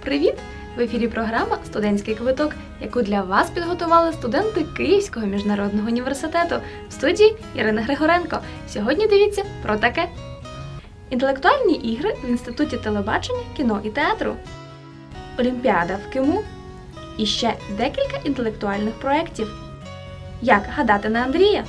Привіт! В ефірі програма Студентський квиток, яку для вас підготували студенти Київського міжнародного університету в студії Ірина Григоренко. Сьогодні дивіться про таке: інтелектуальні ігри в інституті телебачення, кіно і театру, Олімпіада в КИМУ і ще декілька інтелектуальних проєктів. Як гадати на Андрія?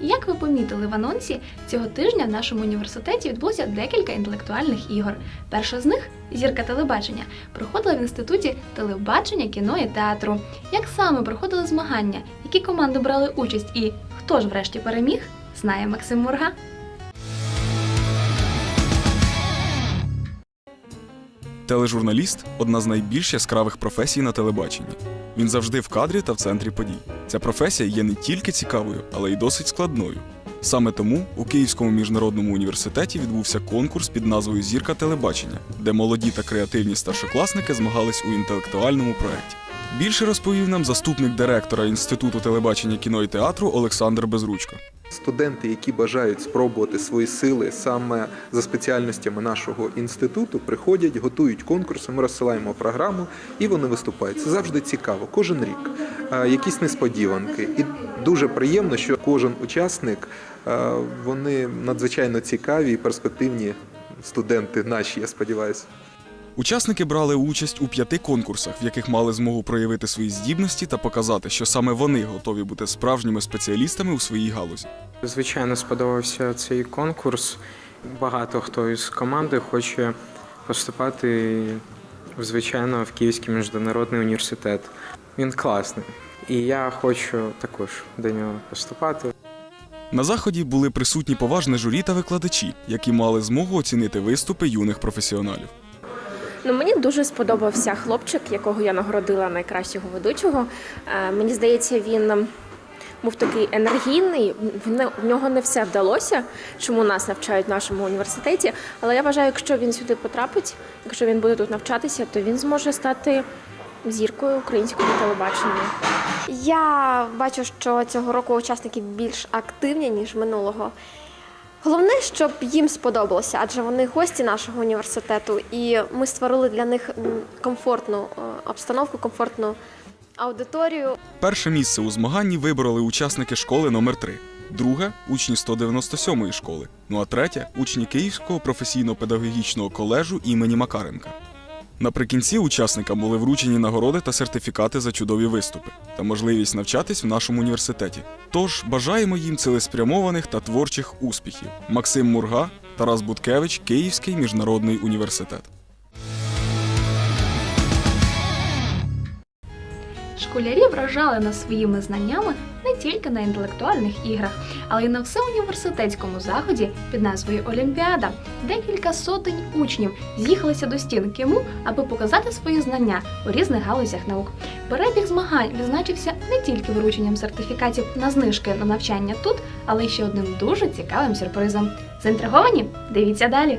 Як ви помітили в анонсі, цього тижня в нашому університеті відбулося декілька інтелектуальних ігор. Перша з них зірка телебачення проходила в інституті телебачення, кіно і театру. Як саме проходили змагання, які команди брали участь і хто ж врешті переміг, знає Максим Мурга. Тележурналіст одна з найбільш яскравих професій на телебаченні. Він завжди в кадрі та в центрі подій. Ця професія є не тільки цікавою, але й досить складною. Саме тому у Київському міжнародному університеті відбувся конкурс під назвою Зірка телебачення, де молоді та креативні старшокласники змагались у інтелектуальному проєкті. Більше розповів нам заступник директора Інституту телебачення кіно і театру Олександр Безручко. Студенти, які бажають спробувати свої сили саме за спеціальностями нашого інституту, приходять, готують конкурси. Ми розсилаємо програму і вони виступають. Це завжди цікаво. Кожен рік Е, якісь несподіванки. І дуже приємно, що кожен учасник е, вони надзвичайно цікаві і перспективні студенти наші. Я сподіваюся. Учасники брали участь у п'яти конкурсах, в яких мали змогу проявити свої здібності та показати, що саме вони готові бути справжніми спеціалістами у своїй галузі. Звичайно, сподобався цей конкурс. Багато хто із команди хоче поступати, звичайно, в Київський міжнародний університет. Він класний. І я хочу також до нього поступати. На заході були присутні поважне журі та викладачі, які мали змогу оцінити виступи юних професіоналів. Ну, мені дуже сподобався хлопчик, якого я нагородила найкращого ведучого. Е, Мені здається, він ем, був такий енергійний. В нього не все вдалося, чому нас навчають в нашому університеті. Але я вважаю, якщо він сюди потрапить, якщо він буде тут навчатися, то він зможе стати зіркою українського телебачення. Я бачу, що цього року учасники більш активні, ніж минулого. Головне, щоб їм сподобалося, адже вони гості нашого університету, і ми створили для них комфортну е, обстановку, комфортну аудиторію. Перше місце у змаганні вибороли учасники школи номер 3 друге учні 197-ї школи. Ну а третє учні Київського професійно-педагогічного колежу імені Макаренка. Наприкінці учасникам були вручені нагороди та сертифікати за чудові виступи та можливість навчатись в нашому університеті. Тож бажаємо їм цілеспрямованих та творчих успіхів. Максим Мурга, Тарас Буткевич, Київський міжнародний університет. Школярі вражали нас своїми знаннями не тільки на інтелектуальних іграх, але й на всеуніверситетському заході під назвою Олімпіада. Декілька сотень учнів з'їхалися до стін КИМУ, аби показати свої знання у різних галузях наук. Перебіг змагань відзначився не тільки врученням сертифікатів на знижки на навчання тут, але й ще одним дуже цікавим сюрпризом. Заінтриговані? Дивіться далі.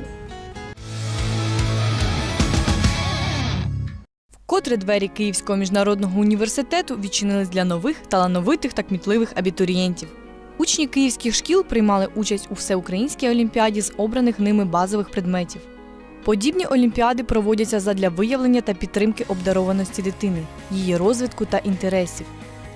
Котре двері Київського міжнародного університету відчинились для нових, талановитих та кмітливих абітурієнтів. Учні київських шкіл приймали участь у всеукраїнській олімпіаді з обраних ними базових предметів. Подібні олімпіади проводяться задля виявлення та підтримки обдарованості дитини, її розвитку та інтересів.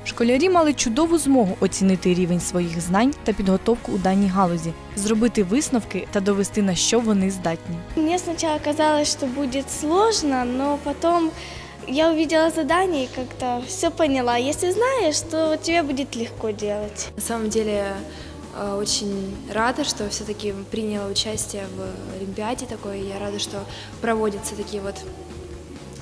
Школярі мали чудову змогу оцінити рівень своїх знань та підготовку у даній галузі, зробити висновки та довести на що вони здатні. Мне сначала казалось, что будет сложно, но потом я увидела задание и как-то все поняла. Если знаешь, то тебе будет легко делать. На самом деле э, очень рада, что все-таки приняла участие в Олимпиаде такой. Я рада, что проводятся такие вот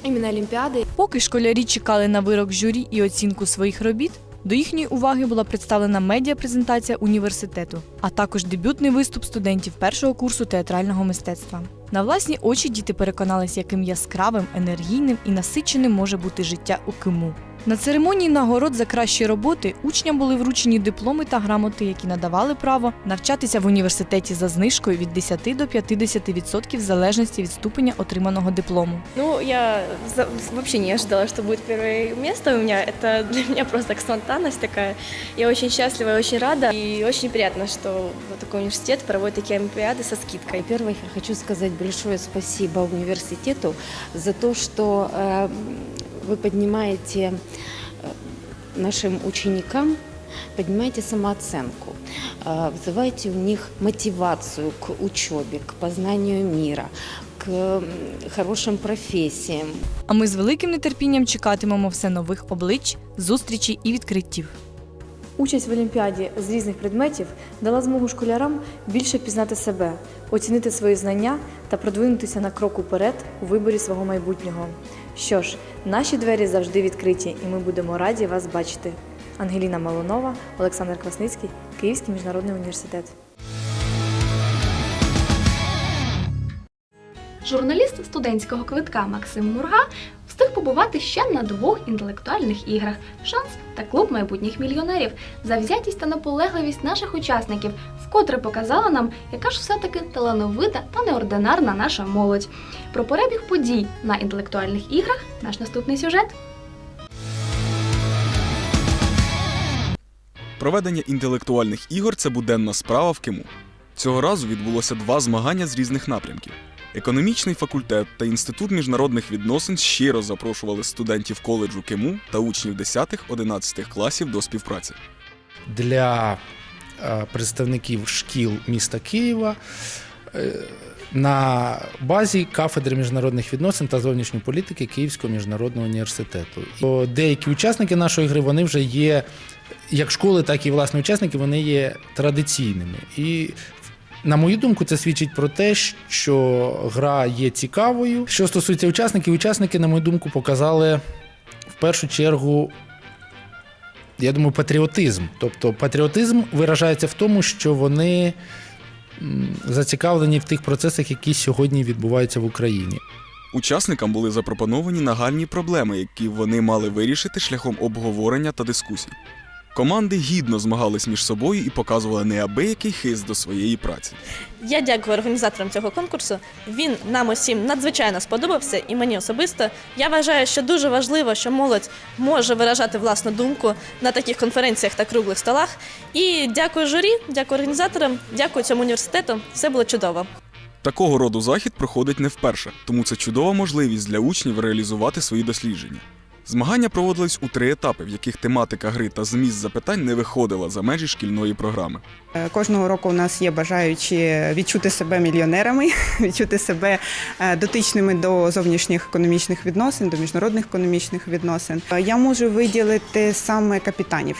именно Олимпиады. Поки школярі чекали на вирок журі і оцінку своїх робіт, до їхньої уваги була представлена медіапрезентація університету, а також дебютний виступ студентів першого курсу театрального мистецтва. На власні очі діти переконалися, яким яскравим, енергійним і насиченим може бути життя у КИМУ. На церемонії нагород за кращі роботи учням були вручені дипломи та грамоти, які надавали право навчатися в університеті за знижкою від 10 до 50% в залежності від ступеня отриманого диплому. Ну, я за- вообще не ожидала, что будет первое место у меня. Это для меня просто как спонтанность такая. Я очень счастлива и очень рада. И очень приятно, что вот такой университет проводит такие олимпиады со скидкой. Во-первых, я хочу сказать большое спасибо университету за то, что э, вы поднимаете э, нашим ученикам, поднимаете самооценку, э, вызываете у них мотивацию к учебе, к познанию мира, к м, хорошим профессиям. А ми з великим нетерпінням чекатимемо все нових облич, зустрічей і відкриттів. Участь в Олімпіаді з різних предметів дала змогу школярам більше пізнати себе, оцінити свої знання та продвинутися на крок уперед у виборі свого майбутнього. Що ж, наші двері завжди відкриті, і ми будемо раді вас бачити. Ангеліна Малунова, Олександр Квасницький, Київський міжнародний університет. Журналіст студентського квитка Максим Мурга встиг побувати ще на двох інтелектуальних іграх Шанс та клуб майбутніх мільйонерів. Завзятість та наполегливість наших учасників вкотре показала нам, яка ж все-таки талановита та неординарна наша молодь. Про перебіг подій на інтелектуальних іграх наш наступний сюжет. Проведення інтелектуальних ігор це буденна справа в КИМУ. Цього разу відбулося два змагання з різних напрямків. Економічний факультет та інститут міжнародних відносин щиро запрошували студентів коледжу КИМУ та учнів 10-11 класів до співпраці. для е, представників шкіл міста Києва е, на базі кафедри міжнародних відносин та зовнішньої політики Київського міжнародного університету. Деякі учасники нашої гри вони вже є як школи, так і власне учасники, вони є традиційними. І на мою думку, це свідчить про те, що гра є цікавою. Що стосується учасників, учасники, на мою думку, показали в першу чергу я думаю, патріотизм. Тобто патріотизм виражається в тому, що вони зацікавлені в тих процесах, які сьогодні відбуваються в Україні. Учасникам були запропоновані нагальні проблеми, які вони мали вирішити шляхом обговорення та дискусій. Команди гідно змагались між собою і показували неабиякий хист до своєї праці. Я дякую організаторам цього конкурсу. Він нам усім надзвичайно сподобався, і мені особисто. Я вважаю, що дуже важливо, що молодь може виражати власну думку на таких конференціях та круглих столах. І дякую журі, дякую організаторам, дякую цьому університету. Все було чудово. Такого роду захід проходить не вперше, тому це чудова можливість для учнів реалізувати свої дослідження. Змагання проводились у три етапи, в яких тематика гри та зміст запитань не виходила за межі шкільної програми. Е, Кожного року у нас є бажаючі відчути себе мільйонерами, відчути себе е, дотичними до зовнішніх економічних відносин, до міжнародних економічних відносин. Е, Я можу виділити саме капітанів,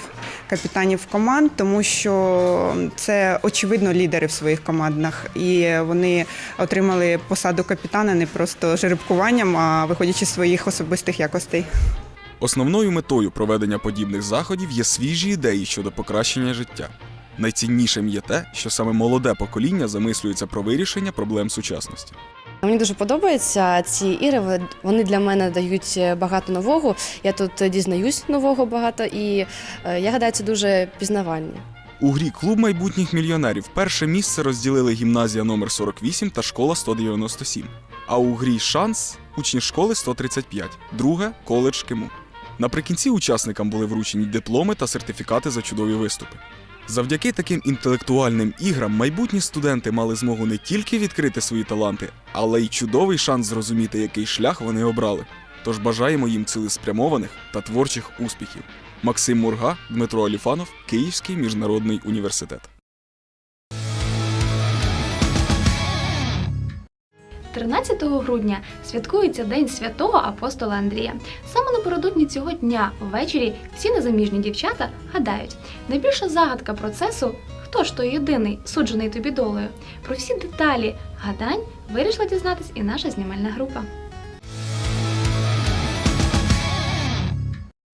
капітанів команд, тому що це очевидно лідери в своїх командах, і вони отримали посаду капітана не просто жеребкуванням, а виходячи з своїх особистих якостей. Основною метою проведення подібних заходів є свіжі ідеї щодо покращення життя. Найціннішим є те, що саме молоде покоління замислюється про вирішення проблем сучасності. Мені дуже подобаються ці ігри. ви- Вони для мене дають багато нового. Я тут дізнаюсь нового багато, і е, я гадаю, це дуже пізнавально. У грі Клуб майбутніх мільйонерів перше місце розділили гімназія номер 48 та школа 197. А у грі Шанс учні школи 135, друге коледж Киму. Наприкінці учасникам були вручені дипломи та сертифікати за чудові виступи. Завдяки таким інтелектуальним іграм майбутні студенти мали змогу не тільки відкрити свої таланти, але й чудовий шанс зрозуміти, який шлях вони обрали. Тож бажаємо їм цілеспрямованих та творчих успіхів. Максим Мурга, Дмитро Аліфанов, Київський міжнародний університет. 13 грудня святкується День святого апостола Андрія. Саме напередодні цього дня ввечері всі незаміжні дівчата гадають. Найбільша загадка процесу хто ж той єдиний, суджений тобі долею. Про всі деталі гадань вирішила дізнатись і наша знімальна група.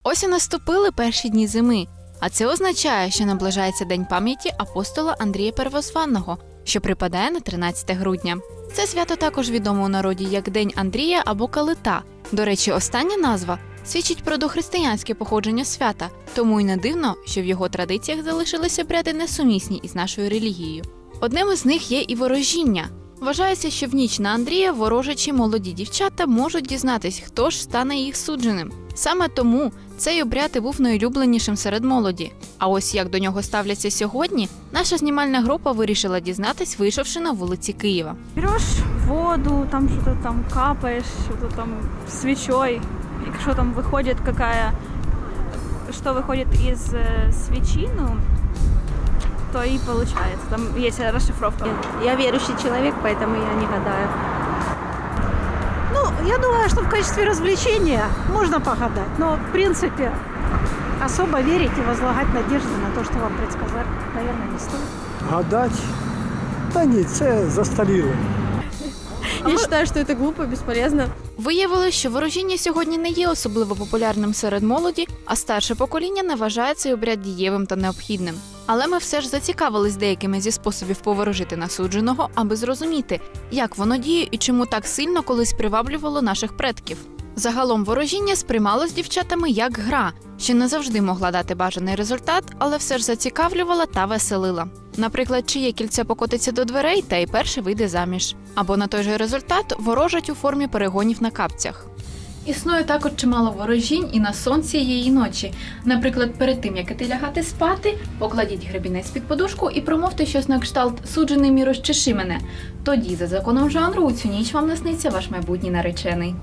Ось і наступили перші дні зими, а це означає, що наближається День пам'яті апостола Андрія Первозванного, що припадає на 13 грудня. Це свято також відомо у народі як День Андрія або Калита. До речі, остання назва свідчить про дохристиянське походження свята, тому й не дивно, що в його традиціях залишилися обряди несумісні із нашою релігією. Одним із них є і ворожіння. Вважається, що в ніч на Андрія ворожачі молоді дівчата можуть дізнатись, хто ж стане їх судженим. Саме тому цей обряд і був найулюбленішим серед молоді. А ось як до нього ставляться сьогодні, наша знімальна група вирішила дізнатись, вийшовши на вулиці Києва. Берешь воду, там что-то там капаешь, что-то там свечой. И что там выходит какая, что выходит из э, свечи, ну, то и получается. Там есть расшифровка. Я верующий человек, поэтому я не гадаю. Ну, я думаю, что в качестве развлечения можно погадать, но в принципе особо верить и возлагать надежды на то, что вам предсказали, наверное, не стоит. Гадать? Та ні, це застаріло. Я считаю, что это глупо, бесполезно. Виявилось, що ворожіння сьогодні не є особливо популярним серед молоді, а старше покоління не вважає цей обряд дієвим та необхідним. Але ми все ж зацікавились деякими зі способів поворожити насудженого, аби зрозуміти, як воно діє і чому так сильно колись приваблювало наших предків. Загалом ворожіння сприймалось дівчатами як гра, що не завжди могла дати бажаний результат, але все ж зацікавлювала та веселила. Наприклад, чиє кільце покотиться до дверей, та й перше вийде заміж. Або на той же результат ворожать у формі перегонів на капцях. Існує також чимало ворожінь і на сон цієї ночі. Наприклад, перед тим як іти лягати спати, покладіть гребінець під подушку і промовте щось на кшталт суджений мій розчеши мене. Тоді, за законом жанру, у цю ніч вам насниться ваш майбутній наречений.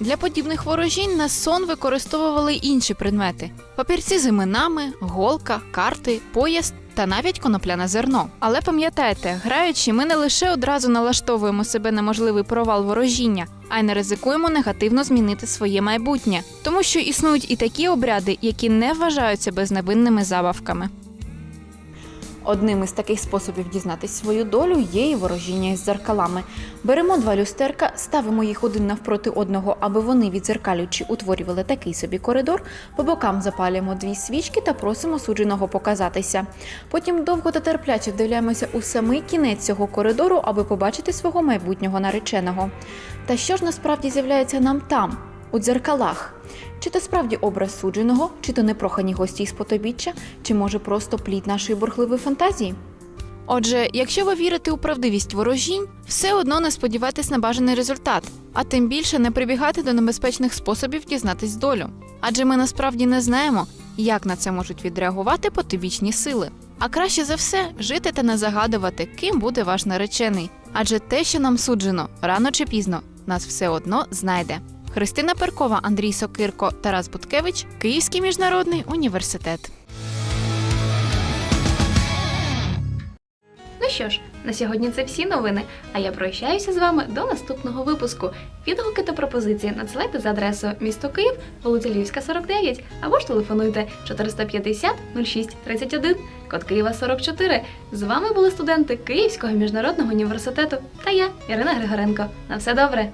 Для подібних ворожінь на сон використовували інші предмети: папірці з іменами, голка, карти, пояс та навіть конопляне зерно. Але пам'ятайте, граючи, ми не лише одразу налаштовуємо себе на можливий провал ворожіння, а й не ризикуємо негативно змінити своє майбутнє, тому що існують і такі обряди, які не вважаються безневинними забавками. Одним із таких способів дізнатись свою долю є і ворожіння із дзеркалами. Беремо два люстерка, ставимо їх один навпроти одного, аби вони відзеркалюючи утворювали такий собі коридор. По бокам запалюємо дві свічки та просимо судженого показатися. Потім довго та терпляче вдивляємося у самий кінець цього коридору, аби побачити свого майбутнього нареченого. Та що ж насправді з'являється нам там, у дзеркалах? Чи то справді образ судженого, чи то непрохані гості з потобіччя, чи може просто плід нашої бурхливої фантазії? Отже, якщо ви вірите у правдивість ворожінь, все одно не сподівайтесь на бажаний результат, а тим більше не прибігати до небезпечних способів дізнатись долю. Адже ми насправді не знаємо, як на це можуть відреагувати потибічні сили. А краще за все жити та не загадувати, ким буде ваш наречений. Адже те, що нам суджено, рано чи пізно, нас все одно знайде. Христина Перкова, Андрій Сокирко, Тарас Буткевич, Київський міжнародний університет. Ну що ж, на сьогодні це всі новини. А я прощаюся з вами до наступного випуску. Відгуки та пропозиції надсилайте за адресою місто Київ, вулиця Львівська, 49, або ж телефонуйте 450 06 31, код Києва 44. З вами були студенти Київського міжнародного університету та я, Ірина Григоренко. На все добре!